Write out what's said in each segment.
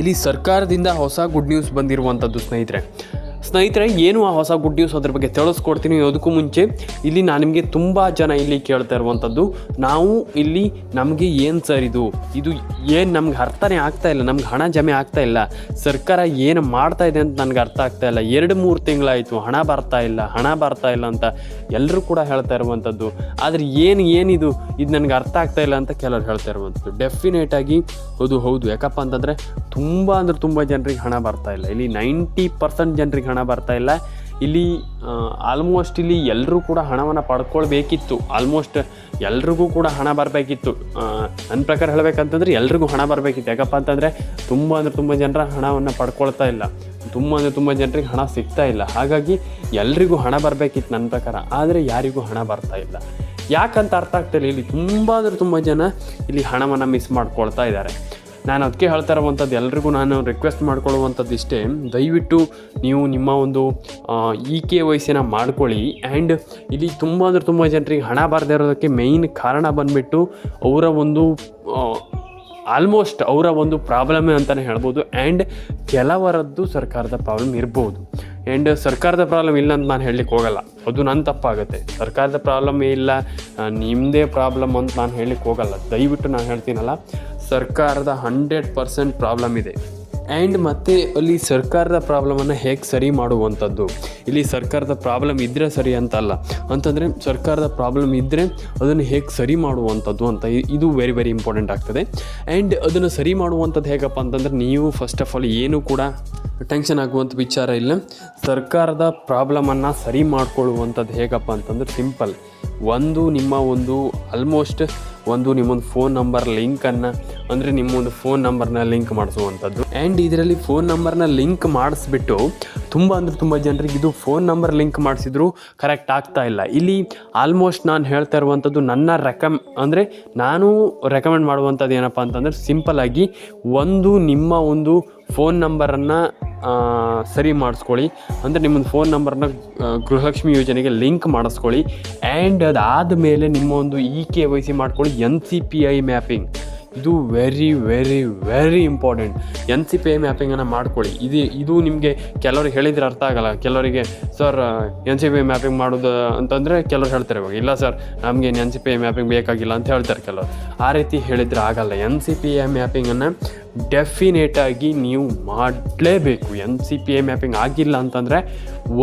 ಇಲ್ಲಿ ಸರ್ಕಾರದಿಂದ ಹೊಸ ಗುಡ್ ನ್ಯೂಸ್ ಬಂದಿರುವಂಥದ್ದು ಸ್ನೇಹಿತರೆ. ಸ್ನೇಹಿತರೆ, ಏನು ಆ ಹೊಸ ಗುಡ್ ನ್ಯೂಸ್ ಅದ್ರ ಬಗ್ಗೆ ತಿಳಿಸ್ಕೊಡ್ತೀನಿ ಅದಕ್ಕೂ ಮುಂಚೆ, ಇಲ್ಲಿ ನಾನು ನಿಮಗೆ ತುಂಬ ಜನ ಇಲ್ಲಿ ಕೇಳ್ತಾ ಇರುವಂಥದ್ದು ನಾವು ಇಲ್ಲಿ ನಮಗೆ ಏನು ಸರ್ ಇದು? ಇದು ಏನು ನಮ್ಗೆ ಅರ್ಥನೇ ಆಗ್ತಾ ಇಲ್ಲ, ನಮ್ಗೆ ಹಣ ಜಮೆ ಆಗ್ತಾ ಇಲ್ಲ. ಸರ್ಕಾರ ಏನು ಮಾಡ್ತಾ ಇದೆ ಅಂತ ನನಗೆ ಅರ್ಥ ಆಗ್ತಾ ಇಲ್ಲ. ಎರಡು ಮೂರು ತಿಂಗಳಾಯಿತು, ಹಣ ಬರ್ತಾ ಇಲ್ಲ, ಹಣ ಬರ್ತಾ ಇಲ್ಲ ಅಂತ ಎಲ್ಲರೂ ಕೂಡ ಹೇಳ್ತಾ ಇರುವಂಥದ್ದು ಆದರೆ ಏನು ಏನಿದು? ಇದು ನನಗೆ ಅರ್ಥ ಆಗ್ತಾ ಇಲ್ಲ ಅಂತ ಕೆಲವರು ಹೇಳ್ತಾ ಇರುವಂಥದ್ದು ಡೆಫಿನೇಟ್ ಆಗಿ ಹೌದು ಹೌದು. ಯಾಕಪ್ಪ ಅಂತಂದರೆ ತುಂಬ ಅಂದ್ರೆ ತುಂಬ ಜನರಿಗೆ ಹಣ ಬರ್ತಾ ಇಲ್ಲ. ಇಲ್ಲಿ ನೈಂಟಿ ಪರ್ಸೆಂಟ್ ಜನರಿಗೆ ಹಣ ಬರ್ತಾ ಇಲ್ಲ. ಇಲ್ಲಿ ಆಲ್ಮೋಸ್ಟ್ ಇಲ್ಲಿ ಎಲ್ಲರೂ ಕೂಡ ಹಣವನ್ನು ಪಡ್ಕೊಳ್ಬೇಕಿತ್ತು. ಆಲ್ಮೋಸ್ಟ್ ಎಲ್ರಿಗೂ ಕೂಡ ಹಣ ಬರಬೇಕಿತ್ತು. ನನ್ನ ಪ್ರಕಾರ ಹೇಳಬೇಕಂತಂದ್ರೆ ಎಲ್ರಿಗೂ ಹಣ ಬರಬೇಕಿತ್ತು. ಯಾಕಪ್ಪ ಅಂತಂದರೆ ತುಂಬ ಅಂದರೆ ತುಂಬ ಜನರ ಹಣವನ್ನು ಪಡ್ಕೊಳ್ತಾ ಇಲ್ಲ. ತುಂಬ ಅಂದರೆ ತುಂಬ ಜನರಿಗೆ ಹಣ ಸಿಗ್ತಾ ಇಲ್ಲ. ಹಾಗಾಗಿ ಎಲ್ರಿಗೂ ಹಣ ಬರಬೇಕಿತ್ತು ನನ್ನ ಪ್ರಕಾರ. ಆದರೆ ಯಾರಿಗೂ ಹಣ ಬರ್ತಾ ಇಲ್ಲ. ಯಾಕಂತ ಅರ್ಥ ಆಗ್ತಾಯಿಲ್ಲ ಇಲ್ಲಿ. ತುಂಬ ಅಂದರೆ ತುಂಬ ಜನ ಇಲ್ಲಿ ಹಣವನ್ನು ಮಿಸ್ ಮಾಡ್ಕೊಳ್ತಾ ಇದ್ದಾರೆ. ನಾನು ಅದಕ್ಕೆ ಹೇಳ್ತಾ ಇರುವಂಥದ್ದು ಎಲ್ರಿಗೂ ನಾನು ರಿಕ್ವೆಸ್ಟ್ ಮಾಡ್ಕೊಳ್ಳುವಂಥದ್ದು ಇಷ್ಟೇ. ದಯವಿಟ್ಟು ನೀವು ನಿಮ್ಮ ಒಂದು ಇ ಕೆ ವಯಸ್ಸಿನ ಮಾಡ್ಕೊಳ್ಳಿ. ಆ್ಯಂಡ್ ಇಲ್ಲಿ ತುಂಬ ಅಂದರೆ ತುಂಬ ಜನರಿಗೆ ಹಣ ಬಾರದೇ ಇರೋದಕ್ಕೆ ಮೇಯ್ನ್ ಕಾರಣ ಬಂದುಬಿಟ್ಟು ಅವರ ಒಂದು ಆಲ್ಮೋಸ್ಟ್ ಅವರ ಒಂದು ಪ್ರಾಬ್ಲಮ್ ಅಂತಲೇ ಹೇಳ್ಬೋದು. ಆ್ಯಂಡ್ ಕೆಲವರದ್ದು ಸರ್ಕಾರದ ಪ್ರಾಬ್ಲಮ್ ಇರ್ಬೋದು. ಆ್ಯಂಡ್ ಸರ್ಕಾರದ ಪ್ರಾಬ್ಲಮ್ ಇಲ್ಲ ಅಂತ ನಾನು ಹೇಳಲಿಕ್ಕೆ ಹೋಗಲ್ಲ. ಅದು ನನ್ನ ತಪ್ಪಾಗುತ್ತೆ. ಸರ್ಕಾರದ ಪ್ರಾಬ್ಲಮ್ ಇಲ್ಲ ನಿಮ್ಮದೇ ಪ್ರಾಬ್ಲಮ್ ಅಂತ ನಾನು ಹೇಳಲಿಕ್ಕೆ ಹೋಗಲ್ಲ. ದಯವಿಟ್ಟು ನಾನು ಹೇಳ್ತೀನಲ್ಲ. ಸರ್ಕಾರದ ಹಂಡ್ರೆಡ್ ಪರ್ಸೆಂಟ್ ಪ್ರಾಬ್ಲಮ್ ಇದೆ. ಆ್ಯಂಡ್ ಮತ್ತೆ ಅಲ್ಲಿ ಸರ್ಕಾರದ ಪ್ರಾಬ್ಲಮನ್ನು ಹೇಗೆ ಸರಿ ಮಾಡುವಂಥದ್ದು? ಇಲ್ಲಿ ಸರ್ಕಾರದ ಪ್ರಾಬ್ಲಮ್ ಇದ್ದರೆ ಸರಿ ಅಂತಲ್ಲ. ಅಂತಂದರೆ ಸರ್ಕಾರದ ಪ್ರಾಬ್ಲಮ್ ಇದ್ದರೆ ಅದನ್ನು ಹೇಗೆ ಸರಿ ಮಾಡುವಂಥದ್ದು ಅಂತ ಇದು ವೆರಿ ವೆರಿ ಇಂಪಾರ್ಟೆಂಟ್ ಆಗ್ತದೆ. ಆ್ಯಂಡ್ ಅದನ್ನು ಸರಿ ಮಾಡುವಂಥದ್ದು ಹೇಗಪ್ಪ ಅಂತಂದರೆ ನೀವು ಫಸ್ಟ್ ಆಫ್ ಆಲ್ ಏನು ಕೂಡ ಟೆನ್ಷನ್ ಆಗುವಂಥ ವಿಚಾರ ಇಲ್ಲ. ಸರ್ಕಾರದ ಪ್ರಾಬ್ಲಮನ್ನು ಸರಿ ಮಾಡ್ಕೊಳ್ಳುವಂಥದ್ದು ಹೇಗಪ್ಪ ಅಂತಂದ್ರೆ ಸಿಂಪಲ್ ಒಂದು ನಿಮ್ಮ ಒಂದು ಆಲ್ಮೋಸ್ಟ್ ಒಂದು ನಿಮ್ಮೊಂದು ಫೋನ್ ನಂಬರ್ ಲಿಂಕನ್ನು ಅಂದರೆ ನಿಮ್ಮೊಂದು ಫೋನ್ ನಂಬರ್ನ ಲಿಂಕ್ ಮಾಡಿಸುವಂಥದ್ದು. ಆ್ಯಂಡ್ ಇದರಲ್ಲಿ ಫೋನ್ ನಂಬರ್ನ ಲಿಂಕ್ ಮಾಡಿಸ್ಬಿಟ್ಟು ತುಂಬ ಅಂದರೆ ತುಂಬ ಜನರಿಗೆ ಇದು ಫೋನ್ ನಂಬರ್ ಲಿಂಕ್ ಮಾಡಿಸಿದ್ರು ಕರೆಕ್ಟ್ ಆಗ್ತಾ ಇಲ್ಲ. ಇಲ್ಲಿ ಆಲ್ಮೋಸ್ಟ್ ನಾನು ಹೇಳ್ತಾ ಇರುವಂಥದ್ದು ನನ್ನ ರೆಕಮ್ ಅಂದರೆ ನಾನು ರೆಕಮೆಂಡ್ ಮಾಡುವಂಥದ್ದು ಏನಪ್ಪ ಅಂತಂದರೆ ಸಿಂಪಲಾಗಿ ಒಂದು ನಿಮ್ಮ ಒಂದು ಫೋನ್ ನಂಬರನ್ನು ಸರಿ ಮಾಡಿಸ್ಕೊಳ್ಳಿ. ಅಂದರೆ ನಿಮ್ಮೊಂದು ಫೋನ್ ನಂಬರ್ನ ಗೃಹಲಕ್ಷ್ಮಿ ಯೋಜನೆಗೆ ಲಿಂಕ್ ಮಾಡಿಸ್ಕೊಳ್ಳಿ. ಆ್ಯಂಡ್ ಅದಾದ ಮೇಲೆ ನಿಮ್ಮ ಒಂದು ಇ ಕೆ ವೈ ಸಿ ಮಾಡ್ಕೊಳ್ಳಿ N C P I mapping ಇದು very very very important N C P I ಮ್ಯಾಪಿಂಗನ್ನು ಮಾಡ್ಕೊಳ್ಳಿ. ಇದು ಇದು ನಿಮಗೆ ಕೆಲವ್ರಿಗೆ ಹೇಳಿದ್ರೆ ಅರ್ಥ ಆಗಲ್ಲ. ಕೆಲವರಿಗೆ, sir N C P I mapping ಮಾಡೋದು ಅಂತಂದರೆ ಕೆಲವ್ರು ಹೇಳ್ತಾರೆ ಇವಾಗ. ಇಲ್ಲ, ಸರ್, ನಮಗೆ N C P I mapping ಬೇಕಾಗಿಲ್ಲ ಅಂತ ಹೇಳ್ತಾರೆ ಕೆಲವರು. ಆ ರೀತಿ ಹೇಳಿದರೆ ಆಗಲ್ಲ. ಎನ್ ಸಿ ಪಿ ಐ ಮ್ಯಾಪಿಂಗನ್ನು ಡೆಫಿನೇಟಾಗಿ ನೀವು ಮಾಡಲೇಬೇಕು. N C P I mapping ಆಗಿಲ್ಲ ಅಂತಂದರೆ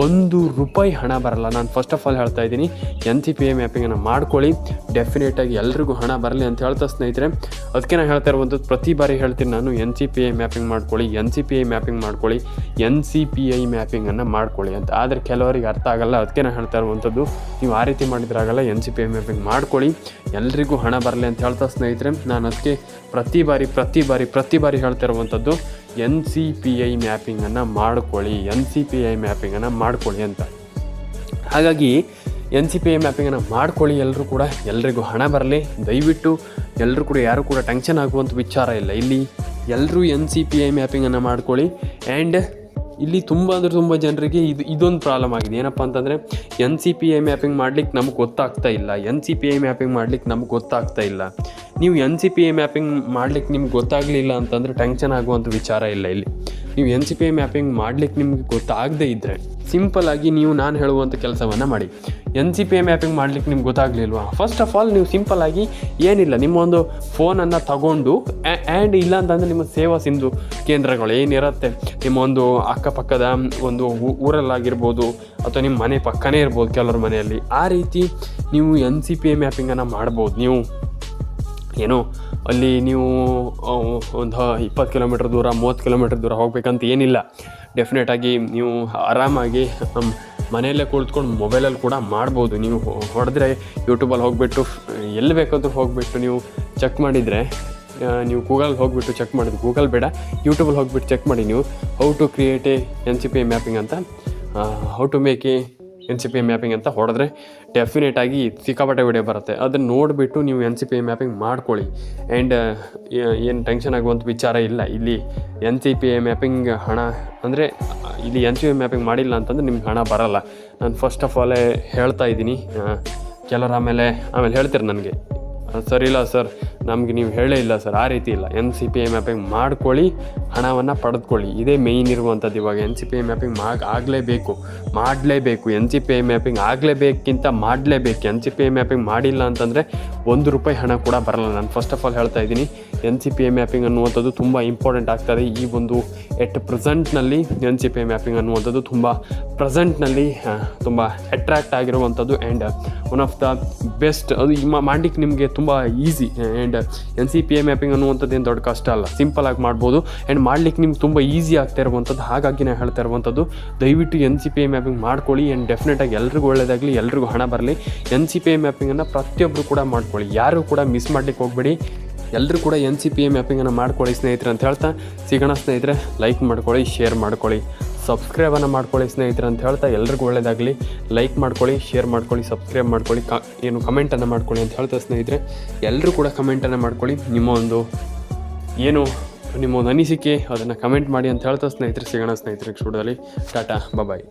ಒಂದು ರೂಪಾಯಿ ಹಣ ಬರಲ್ಲ. ನಾನು ಫಸ್ಟ್ ಆಫ್ ಆಲ್ ಹೇಳ್ತಾ ಇದ್ದೀನಿ, ಎನ್ ಸಿ ಪಿ ಐ ಮ್ಯಾಪಿಂಗನ್ನು ಮಾಡ್ಕೊಳ್ಳಿ. ಡೆಫಿನೇಟಾಗಿ ಎಲ್ರಿಗೂ ಹಣ ಬರಲಿ ಅಂತ ಹೇಳ್ತಾ ಸ್ನೇಹಿತರೆ, ಅದಕ್ಕೆ ನಾನು ಹೇಳ್ತಾ ಇರುವಂಥದ್ದು ಪ್ರತಿ ಬಾರಿ ಹೇಳ್ತೀನಿ ನಾನು, N C P I mapping ಮಾಡ್ಕೊಳ್ಳಿ, N C P I mapping ಮಾಡ್ಕೊಳ್ಳಿ, ಎನ್ ಸಿ ಪಿ ಐ ಮ್ಯಾಪಿಂಗನ್ನು ಮಾಡ್ಕೊಳ್ಳಿ ಅಂತ. ಆದರೆ ಕೆಲವರಿಗೆ ಅರ್ಥ ಆಗಲ್ಲ, ಅದಕ್ಕೆ ನಾನು ಹೇಳ್ತಾ ಇರುವಂಥದ್ದು, ನೀವು ಆ ರೀತಿ ಮಾಡಿದ್ರಾಗಲ್ಲ N C P I mapping ಮಾಡ್ಕೊಳ್ಳಿ. ಎಲ್ರಿಗೂ ಹಣ ಬರಲಿ ಅಂತ ಹೇಳ್ತಾ ಸ್ನೇಹಿತರೆ, ನಾನು ಅದಕ್ಕೆ ಪ್ರತಿ ಬಾರಿ ಪ್ರತಿ ಬಾರಿ, ಪ್ರತಿ ಬಾರಿ ಹೇಳ್ತಾ ಇರುವಂಥದ್ದು ಎನ್ ಸಿ ಪಿ ಐ ಮ್ಯಾಪಿಂಗನ್ನು ಮಾಡ್ಕೊಳ್ಳಿ ಎನ್ ಸಿ ಪಿ ಐ ಮ್ಯಾಪಿಂಗನ್ನು ಮಾಡ್ಕೊಳ್ಳಿ ಅಂತ. ಹಾಗಾಗಿ ಎನ್ ಸಿ ಪಿ ಐ ಮ್ಯಾಪಿಂಗನ್ನು ಮಾಡ್ಕೊಳ್ಳಿ ಎಲ್ಲರೂ ಕೂಡ ಎಲ್ರಿಗೂ ಹಣ ಬರಲಿ. ದಯವಿಟ್ಟು ಎಲ್ಲರೂ ಕೂಡ, ಯಾರು ಕೂಡ ಟೆನ್ಷನ್ ಆಗುವಂಥ ವಿಚಾರ ಇಲ್ಲ. ಇಲ್ಲಿ ಎಲ್ಲರೂ ಎನ್ ಸಿ ಪಿ ಐ ಮ್ಯಾಪಿಂಗನ್ನು ಮಾಡ್ಕೊಳ್ಳಿ. ಆ್ಯಂಡ್ ಇಲ್ಲಿ ತುಂಬ ಅಂದರೆ ತುಂಬ ಜನರಿಗೆ ಇದು ಇದೊಂದು ಪ್ರಾಬ್ಲಮ್ ಆಗಿದೆ. ಏನಪ್ಪ ಅಂತಂದರೆ N C P I mapping ಮಾಡ್ಲಿಕ್ಕೆ ನಮ್ಗೆ ಗೊತ್ತಾಗ್ತಾ ಇಲ್ಲ. N C P I mapping ಮಾಡ್ಲಿಕ್ಕೆ ನಮ್ಗೆ ಗೊತ್ತಾಗ್ತಾ ಇಲ್ಲ. ನೀವು N C P I mapping ಮಾಡ್ಲಿಕ್ಕೆ ನಿಮ್ಗೆ ಗೊತ್ತಾಗಲಿಲ್ಲ ಅಂತಂದರೆ ಟೆನ್ಷನ್ ಆಗುವಂಥ ವಿಚಾರ ಇಲ್ಲ ಇಲ್ಲಿ. ನೀವು N C P I mapping ಮಾಡ್ಲಿಕ್ಕೆ ನಿಮಗೆ ಗೊತ್ತಾಗದೇ ಇದ್ದರೆ ಸಿಂಪಲ್ ಆಗಿ ನೀವು ನಾನು ಹೇಳುವಂಥ ಕೆಲಸವನ್ನು ಮಾಡಿ. N C P I mapping ಮಾಡ್ಲಿಕ್ಕೆ ನಿಮ್ಗೆ ಗೊತ್ತಾಗಲಿಲ್ವಾ? ಫಸ್ಟ್ ಆಫ್ ಆಲ್ ನೀವು ಸಿಂಪಲ್ ಆಗಿ ಏನಿಲ್ಲ, ನಿಮ್ಮ ಒಂದು ಫೋನನ್ನು ತಗೊಂಡು ಆ್ಯಂಡ್ ಇಲ್ಲ ಅಂತಂದರೆ ನಿಮ್ಮ ಸೇವಾ ಸಿಂಧು ಕೇಂದ್ರಗಳು ಏನಿರುತ್ತೆ? ನಿಮ್ಮ ಒಂದು ಅಕ್ಕಪಕ್ಕದ ಒಂದು ಊರಲ್ಲಾಗಿರ್ಬೋದು, ಅಥವಾ ನಿಮ್ಮ ಮನೆ ಪಕ್ಕನೇ ಇರ್ಬೋದು, ಕೆಲವ್ರ ಮನೆಯಲ್ಲಿ. ಆ ರೀತಿ ನೀವು ಎನ್ ಸಿ ಪಿ ಐ ಮ್ಯಾಪಿಂಗನ್ನು ಮಾಡ್ಬೋದು ನೀವು. ಏನೋ? ಅಲ್ಲಿ ನೀವು ಒಂದು ಇಪ್ಪತ್ತು ಕಿಲೋಮೀಟ್ರ್ ದೂರ, ಮೂವತ್ತು ಕಿಲೋಮೀಟ್ರ್ ದೂರ ಹೋಗಬೇಕಂತ ಏನಿಲ್ಲ. ಡೆಫಿನೆಟಾಗಿ ನೀವು ಆರಾಮಾಗಿ ಮನೆಯಲ್ಲೇ ಕುಳಿತ್ಕೊಂಡು ಮೊಬೈಲಲ್ಲಿ ಕೂಡ ಮಾಡ್ಬೋದು. ನೀವು ಹೊಡೆದ್ರೆ ಯೂಟ್ಯೂಬಲ್ಲಿ ಹೋಗಿಬಿಟ್ಟು, ಎಲ್ಲಿ ಬೇಕಾದರೂ ಹೋಗಿಬಿಟ್ಟು ನೀವು ಚೆಕ್ ಮಾಡಿದರೆ ನೀವು ಗೂಗಲ್ ಹೋಗಿಬಿಟ್ಟು ಚೆಕ್ ಮಾಡಿದ್ರು ಗೂಗಲ್ ಬೇಡ ಯೂಟ್ಯೂಬಲ್ಲಿ ಹೋಗಿಬಿಟ್ಟು ಚೆಕ್ ಮಾಡಿ ನೀವು how to create a N C P mapping ಅಂತ how to make a N C P mapping ಅಂತ ಹೊಡೆದ್ರೆ ಡೆಫಿನೆಟಾಗಿ ಸಿಕ್ಕಾಪಟ್ಟೆ ವಿಡಿಯೋ ಬರುತ್ತೆ. ಅದನ್ನು ನೋಡಿಬಿಟ್ಟು ನೀವು ಎನ್ ಸಿ ಪಿ ಮ್ಯಾಪಿಂಗ್ ಮಾಡ್ಕೊಳ್ಳಿ. ಆ್ಯಂಡ್ ಏನು ಟೆನ್ಷನ್ ಆಗುವಂಥ ವಿಚಾರ ಇಲ್ಲ. ಇಲ್ಲಿ ಎನ್ ಸಿ ಪಿ ಮ್ಯಾಪಿಂಗ್ ಹಣ, ಅಂದರೆ, ಇಲ್ಲಿ ಎನ್ ಸಿ ಪಿ ಮ್ಯಾಪಿಂಗ್ ಮಾಡಿಲ್ಲ ಅಂತಂದ್ರೆ ನಿಮ್ಗೆ ಹಣ ಬರಲ್ಲ. ನಾನು ಫಸ್ಟ್ ಆಫ್ ಆಲೇ ಹೇಳ್ತಾ ಇದ್ದೀನಿ. ಕೆಲವರು ಆಮೇಲೆ ಆಮೇಲೆ ಹೇಳ್ತೀರಿ ನನಗೆ. ಸರಿ ಇಲ್ಲ ಸರ್ ನಮಗೆ ನೀವು ಹೇಳೇ ಇಲ್ಲ ಸರ್, ಆ ರೀತಿ ಇಲ್ಲ. N C P I mapping ಮಾಡ್ಕೊಳ್ಳಿ, ಹಣವನ್ನು ಪಡೆದುಕೊಳ್ಳಿ. ಇದೇ ಮೇಯ್ನ್ ಇರುವಂಥದ್ದು ಇವಾಗ N C P I mapping ಮಾಡ್ ಆಗಲೇಬೇಕು. ಮಾಡಲೇಬೇಕು. N C P I mapping ಆಗಲೇಬೇಕಿಂತ ಮಾಡಲೇಬೇಕು. N C P I mapping ಮಾಡಿಲ್ಲ ಅಂತಂದರೆ ಒಂದು ರೂಪಾಯಿ ಹಣ ಕೂಡ ಬರಲ್ಲ. ನಾನು ಫಸ್ಟ್ ಆಫ್ ಆಲ್ ಹೇಳ್ತಾ ಇದ್ದೀನಿ N C P I mapping ಅನ್ನುವಂಥದ್ದು ತುಂಬ ಇಂಪಾರ್ಟೆಂಟ್ ಆಗ್ತದೆ. ಈ ಒಂದು at ಪ್ರೆಸೆಂಟ್ನಲ್ಲಿ N C P I mapping ಅನ್ನುವಂಥದ್ದು ತುಂಬ ಪ್ರೆಸೆಂಟ್ನಲ್ಲಿ ತುಂಬ ಅಟ್ರ್ಯಾಕ್ಟ್ ಆಗಿರುವಂಥದ್ದು and one of the best ಅದು ಮಾಡಲಿಕ್ಕೆ ಮಾಡ್ಲಿಕ್ಕೆ ನಿಮಗೆ ತುಂಬ easy and N C P A mapping ಅನ್ನುವಂಥದ್ದು ಏನು ದೊಡ್ಡ ಕಷ್ಟ ಅಲ್ಲ. ಸಿಂಪಲ್ ಆಗಿ ಮಾಡ್ಬೋದು. ಆ್ಯಂಡ್ ಮಾಡ್ಲಿಕ್ಕೆ ನಿಮ್ಗೆ ತುಂಬ ಈಸಿ ಆಗ್ತಾ ಇರುವಂಥದ್ದು. ಹಾಗಾಗಿ ನಾನು ಹೇಳ್ತಾ ಇರುವಂಥದ್ದು, ದಯವಿಟ್ಟು N C P A mapping ಮಾಡ್ಕೊಳ್ಳಿ ಆ್ಯಂಡ್ ಡೆಫಿನೆಟಾಗಿ ಎಲ್ರಿಗೂ ಒಳ್ಳೆಯದಾಗಲಿ ಎಲ್ರಿಗೂ ಹಣ ಬರಲಿ. ಎನ್ ಸಿ ಪಿ ಎ ಮ್ಯಾಪಿಂಗನ್ನು ಪ್ರತಿಯೊಬ್ಬರು ಕೂಡ ಮಾಡ್ಕೊಳ್ಳಿ. ಯಾರು ಕೂಡ ಮಿಸ್ ಮಾಡ್ಲಿಕ್ಕೆ ಹೋಗಬೇಡಿ. ಎಲ್ಲರೂ ಕೂಡ ಎನ್ ಸಿ ಪಿ ಎ ಮ್ಯಾಪಿಂಗನ್ನು ಮಾಡ್ಕೊಳ್ಳಿ ಸ್ನೇಹಿತರೆ ಅಂತ ಹೇಳ್ತಾ. ಸಿಗೋಣ ಸ್ನೇಹಿತರೆ ಲೈಕ್ ಮಾಡ್ಕೊಳ್ಳಿ ಶೇರ್ ಮಾಡ್ಕೊಳ್ಳಿ. ಸಬ್ಸ್ಕ್ರೈಬನ್ನು ಮಾಡ್ಕೊಳ್ಳಿ ಸ್ನೇಹಿತರೆ ಅಂತ ಹೇಳ್ತಾ ಎಲ್ರಿಗೂ ಒಳ್ಳೆಯದಾಗಲಿ ಲೈಕ್ ಮಾಡ್ಕೊಳ್ಳಿ ಶೇರ್ ಮಾಡ್ಕೊಳ್ಳಿ ಸಬ್ಸ್ಕ್ರೈಬ್ ಮಾಡ್ಕೊಳ್ಳಿ, ಕ ಏನು ಕಮೆಂಟನ್ನು ಮಾಡ್ಕೊಳ್ಳಿ ಅಂತ ಹೇಳ್ತಾ ಸ್ನೇಹಿತರೆ. ಎಲ್ಲರೂ ಕೂಡ ಕಮೆಂಟನ್ನು ಮಾಡ್ಕೊಳ್ಳಿ. ನಿಮ್ಮ ಒಂದು ಏನು ನಿಮ್ಮ ಒಂದು ಅನಿಸಿಕೆ ಅದನ್ನು ಕಮೆಂಟ್ ಮಾಡಿ ಅಂತ ಹೇಳ್ತಾ ಸ್ನೇಹಿತರೆ. ಸಿಗೋಣ ಸ್ನೇಹಿತರಿಗೆ ಸ್ಟುಡಿಯೋದಲ್ಲಿ ಟಾಟಾ ಬಾಯ್